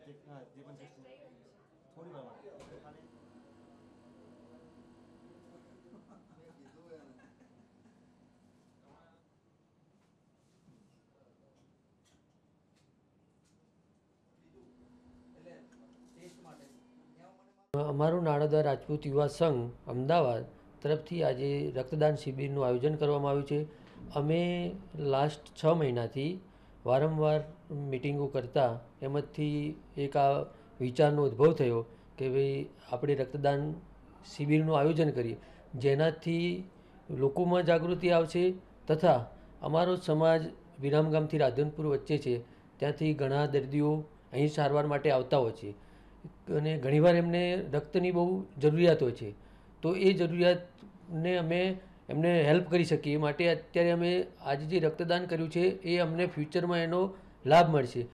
જે હા જે પણ ટેસ્ટ થોડી વાર અમારું નાણાદા રાજપૂત યુવા સંઘ અમદાવાદ તરફથી આજે રક્તદાન શિબિરનું આયોજન કરવામાં આવ્યું છે. અમે લાસ્ટ છ મહિનાથી વારંવાર મિટિંગો કરતા એમાંથી એક આ વિચારનો ઉદ્ભવ થયો કે ભાઈ આપણે રક્તદાન શિબિરનું આયોજન કરીએ. જેનાથી લોકોમાં જાગૃતિ આવશે તથા અમારો સમાજ વિરામગામથી રાધનપુર વચ્ચે છે. ત્યાંથી ઘણા દર્દીઓ અહીં સારવાર માટે આવતા હોય છે અને ઘણીવાર એમને રક્તની બહુ જરૂરિયાત હોય છે. તો એ જરૂરિયાતને અમે એમને હેલ્પ કરી શકીએ. એ માટે અત્યારે અમે આજે જે રક્તદાન કર્યું છે, એ અમને ફ્યુચરમાં એનો લાભ મળશે.